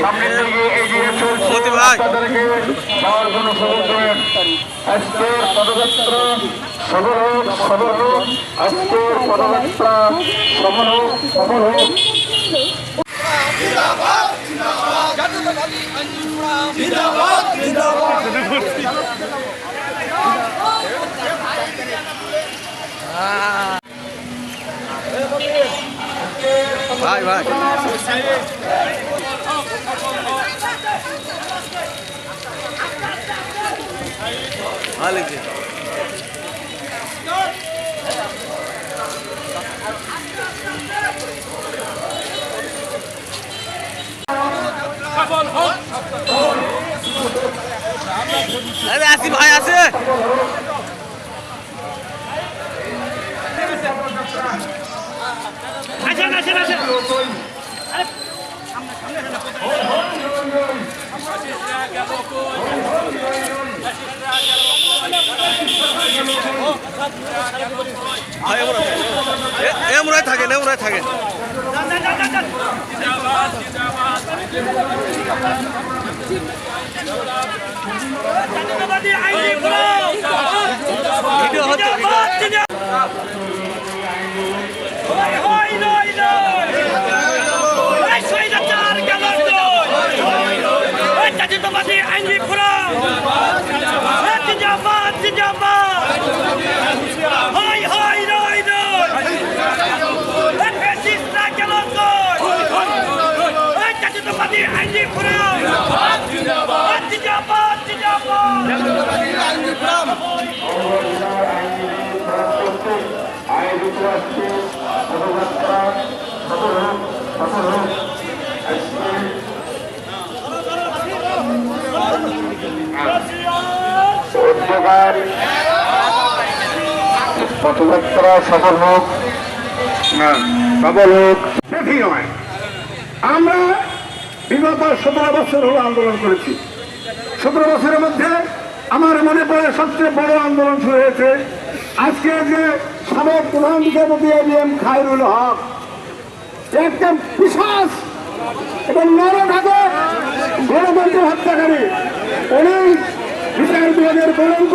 সামনের দিকে এগিয়ে চলছে তাদেরকে যাওয়ার জন্য সবল দেবেন আজকের পদযাত্রা সবল হোক সবল জিন্দাবাদ জিন্দাবাদ ভাই ভাই। লাগছে আরে আসি ভাই আছে আসেন আসেন। আসেন ভাই এমন এমন থাকেন এমন থাকেন। ভিডিও হচ্ছে আমরা বিগত সতেরো বছর হলো আন্দোলন করেছি। সতেরো বছরের মধ্যে আমার মনে পড়ে সবচেয়ে বড় আন্দোলন শুরু হয়েছে। আজকে যে সাবেক প্রধান বিচারপতি এম খায়রুল হক, একদম বিশ্বাস এবং নরঘাতক গণতন্ত্র হত্যাকারী, উনি বিচার বিভাগের কলঙ্ক।